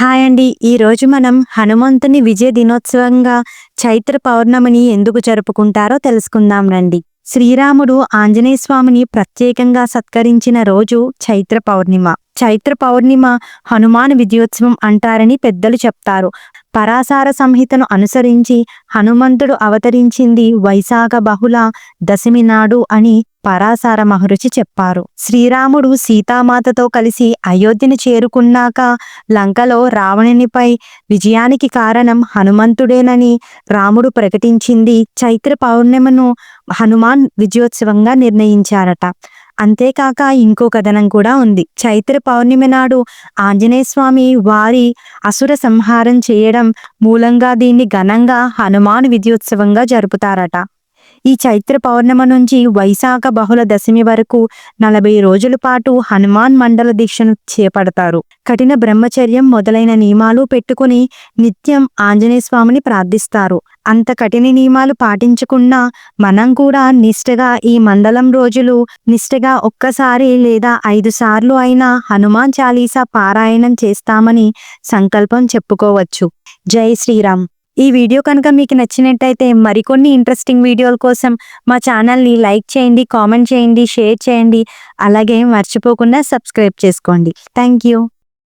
Hi అండి. ఈ రోజు మనం హనుమంతుని విజయ దినోత్సవంగా చైత్ర పౌర్ణమిని ఎందుకు జరుపుకుంటారో తెలుసుకుందాం రండి. శ్రీరాముడు ఆంజనేయ స్వామిని ప్రత్యేకంగా సత్కరించిన రోజు చైత్ర పౌర్ణిమ. చైత్ర పౌర్ణిమ హనుమాన్ విజయోత్సవం అంటారని పెద్దలు చెప్తారు. పరాసార సంహితను అనుసరించి హనుమంతుడు అవతరించింది వైశాఖ బహుళ దశమి నాడు అని పరాసార మహర్షి చెప్పారు. శ్రీరాముడు సీతామాతతో కలిసి అయోధ్యను చేరుకున్నాక లంకలో రావణునిపై విజయానికి కారణం హనుమంతుడేనని రాముడు ప్రకటించింది. చైత్ర పౌర్ణిమను హనుమాన్ విజయోత్సవంగా నిర్ణయించారట. అంతేకాక ఇంకో కథనం కూడా ఉంది. చైత్ర పౌర్ణిమ నాడు ఆంజనేయస్వామి వారి అసుర సంహారం చేయడం మూలంగా దీన్ని ఘనంగా హనుమాన్ విజయోత్సవంగా జరుపుతారట. ఈ చైత్ర పౌర్ణమి నుంచి వైశాఖ బహుళ దశమి వరకు నలభై రోజుల పాటు హనుమాన్ మండల దీక్షను చేపడతారు. కఠిన బ్రహ్మచర్యం మొదలైన నియమాలు పెట్టుకుని నిత్యం ఆంజనేయ స్వామిని ప్రార్థిస్తారు. అంత కఠిన నియమాలు పాటించకుండా మనం కూడా నిష్టగా ఈ మండలం రోజులు నిష్టగా ఒక్కసారి లేదా ఐదు సార్లు అయినా హనుమాన్ చాలీసా పారాయణం చేస్తామని సంకల్పం చెప్పుకోవచ్చు. జై శ్రీరామ్. ఈ వీడియో కనుక మీకు నచ్చినట్టయితే మరికొన్ని ఇంట్రెస్టింగ్ వీడియోల కోసం మా ఛానల్ని లైక్ చేయండి కామెంట్ చేయండి షేర్ చేయండి. అలాగే మర్చిపోకుండా సబ్స్క్రైబ్ చేసుకోండి. Thank you